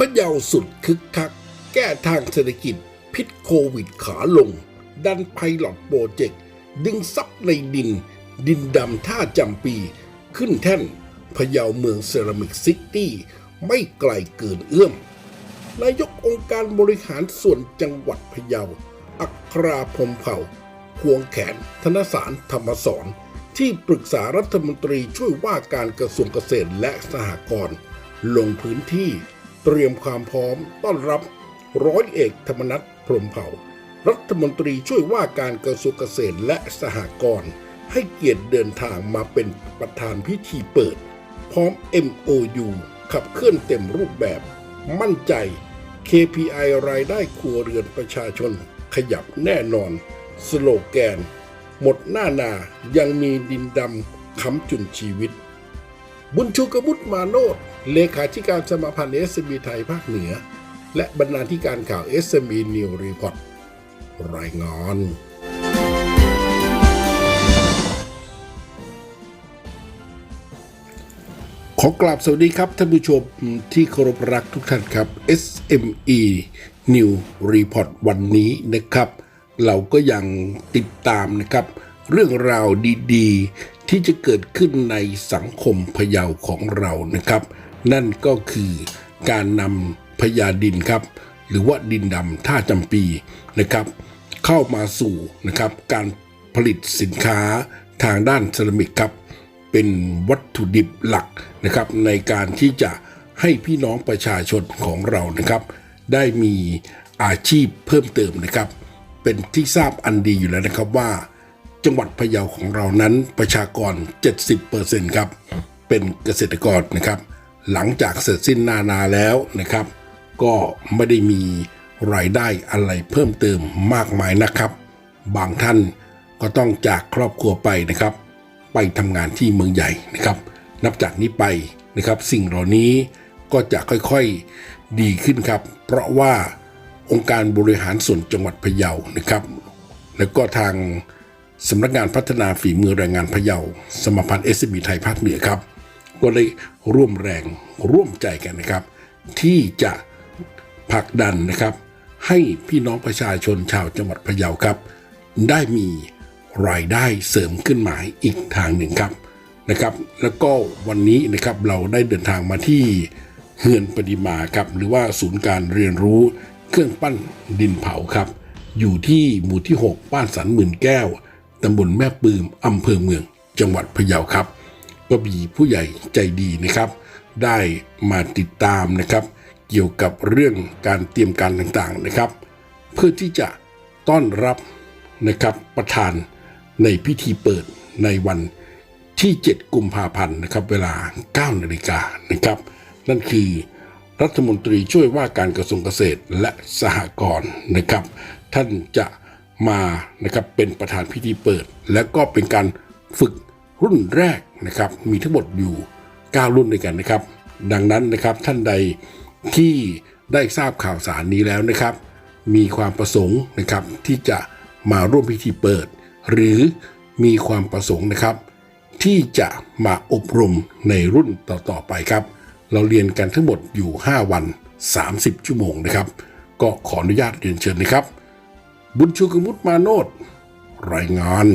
พะเยาสุดคึกคัก แก้ทางเศรษฐกิจ พิษโควิดขาลง ดันไพลอตโปรเจกต์ ดึงซับในดิน ดินดำท่าจำปี ขึ้นแท่นพะเยาเมืองเซรามิกซิตี้ ไม่ไกลเกินเอื้อม นายกองค์การบริหารส่วนจังหวัดพะเยา อัคราพรมเผ่าควงแขน ธนสารธรรมสอนที่ปรึกษารัฐมนตรีช่วยว่าการกระทรวงเกษตรและสหกรณ์ลงพื้นที่ เตรียมความพร้อมต้อนรับร้อยเอกธรรมนัฐพรมเผ่า รัฐมนตรีช่วยว่าการกระทรวงเกษตรและสหกรณ์ให้เกียรติเดินทางมาเป็นประธานพิธีเปิด พร้อม MOU ขับเคลื่อนเต็มรูปแบบ มั่นใจ KPI รายได้ครัวเรือนประชาชน ขยับแน่นอน สโลแกน หมดหน้านายังมีดินดำค้ำจุนชีวิต บุญชูกบุตรมาโนดเลขาธิการสมาพันธ์ SME ไทยภาคเหนือ และบรรณาธิการข่าว SME New Report รายงานขอกราบสวัสดีครับท่านผู้ชมที่เคารพรักทุกท่านครับ SME New Report วันนี้นะครับ เราก็ยังติดตามนะครับ เรื่องราวดี ๆ ที่จะเกิดขึ้นในสังคมพะเยาของเรานะครับ นั่นก็คือการนำพญาดินครับ หรือว่าดินดำท่าจำปีนะครับ เข้ามาสู่นะครับการผลิตสินค้าทางด้านเซรามิกครับ เป็นวัตถุดิบหลักนะครับในการที่จะให้พี่น้องประชาชนของเรานะครับ ได้มีอาชีพเพิ่มเติมนะครับ เป็นที่ทราบอันดีอยู่แล้วนะครับว่า จังหวัดพะเยาของเรานั้นประชากร 70%ครับเป็นเกษตรกรนะครับ หลังจากเสร็จสิ้นนานาแล้วนะครับ ก็ไม่ได้มีรายได้อะไรเพิ่มเติมมากมายนะครับ บางท่านก็ต้องจากครอบครัวไปนะครับ ไปทำงานที่เมืองใหญ่นะครับ นับจากนี้ไปนะครับ สิ่งเหล่านี้ก็จะค่อยๆดีขึ้นครับ เพราะว่าองค์การบริหารส่วนจังหวัดพะเยานะครับ แล้วก็ทาง สำนักงานพัฒนาฝีมือแรงงานพะเยา สมาพันธ์เอสบีไทยภาคเหนือครับ ก็ได้ร่วมแรงร่วมใจกันนะครับ ที่จะผลักดันนะครับ ให้พี่น้องประชาชนชาวจังหวัดพะเยาครับ ได้มีรายได้เสริมขึ้นมาอีกทางหนึ่งครับนะครับ แล้วก็วันนี้นะครับเราได้เดินทางมาที่เฮือนปฏิมาครับหรือว่าศูนย์การเรียนรู้เครื่องปั้นดินเผาครับ อยู่ที่หมู่ที่ 6 บ้านสันหมื่นแก้ว ตำบลแม่ปืมอำเภอเมือง จังหวัดพะเยาครับ ก็มีผู้ใหญ่ใจดีนะครับ ได้มาติดตามนะครับ เกี่ยวกับเรื่องการเตรียมการต่างๆนะครับ เพื่อที่จะต้อนรับนะครับประธานในพิธีเปิดในวันที่ 7 กุมภาพันธ์นะครับ เวลา 9 นาฬิกานะครับ นั่นคือรัฐมนตรีช่วยว่าการกระทรวงเกษตรและสหกรณ์นะครับ ท่านจะ มานะครับเป็นประธานพิธีเปิด และก็เป็นการฝึกรุ่นแรกนะครับ มีทั้งหมดอยู่ 9 รุ่นด้วยกันนะครับ ดังนั้นนะครับท่านใดที่ได้ทราบข่าวสารนี้แล้วนะครับ มีความประสงค์นะครับที่จะมาร่วมพิธีเปิด หรือมีความประสงค์นะครับ ที่จะมาอบรมในรุ่นต่อๆไปครับ เราเรียนกันทั้งหมดอยู่ 5 วัน 30 ชั่วโมงนะครับ ก็ขออนุญาตเรียนเชิญนะครับ บุญชูกมุตมาโนดรายงาน